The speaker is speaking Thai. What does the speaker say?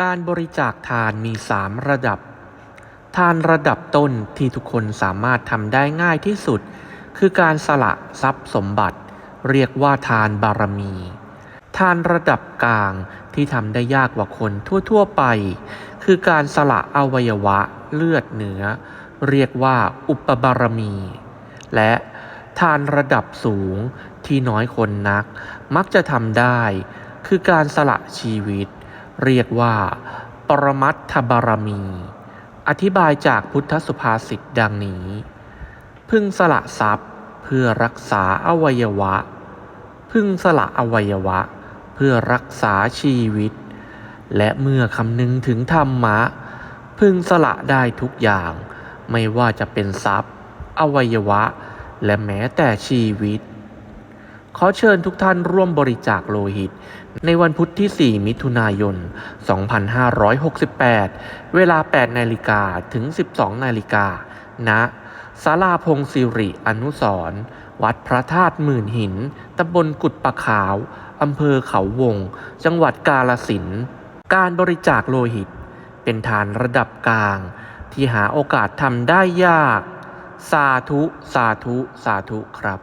การบริจาคทานมี 3 ระดับ ทานระดับต้นที่ทุกคนสามารถทำได้ง่ายที่สุด คือการสละทรัพย์สมบัติ เรียกว่าทานบารมี ทานระดับกลางที่ทำได้ยากกว่าคนทั่ว ๆ ไป คือการสละอวัยวะเลือดเนื้อ เรียกว่าอุปบารมี และทานระดับสูงที่น้อยคนนัก มักจะทำได้ คือการสละชีวิต เรียกว่า ปรมัตถบารมี อธิบายจากพุทธสุภาษิตดังนี้ พึงสละทรัพย์เพื่อรักษาอวัยวะ พึงสละอวัยวะ เพื่อรักษาชีวิต และเมื่อคำนึงถึงธรรมะ พึงสละได้ทุกอย่าง ไม่ว่าจะเป็นทรัพย์ อวัยวะ และแม้แต่ชีวิต ขอเชิญทุกท่านร่วมบริจาคโลหิต ในวันพุธที่ 4 มิถุนายน 2568 เวลา 8 นาฬิกาถึง 12 นาฬิกาณศาลาพงศิริอนุสรณ์วัดพระธาตุหมื่นหิน ตำบลกุดปะขาว อำเภอเขาวง จังหวัดกาลสิน การบริจาคโลหิต เป็นฐานระดับกลาง ที่หาโอกาสทำได้ยาก สาธุ สาธุ สาธุครับ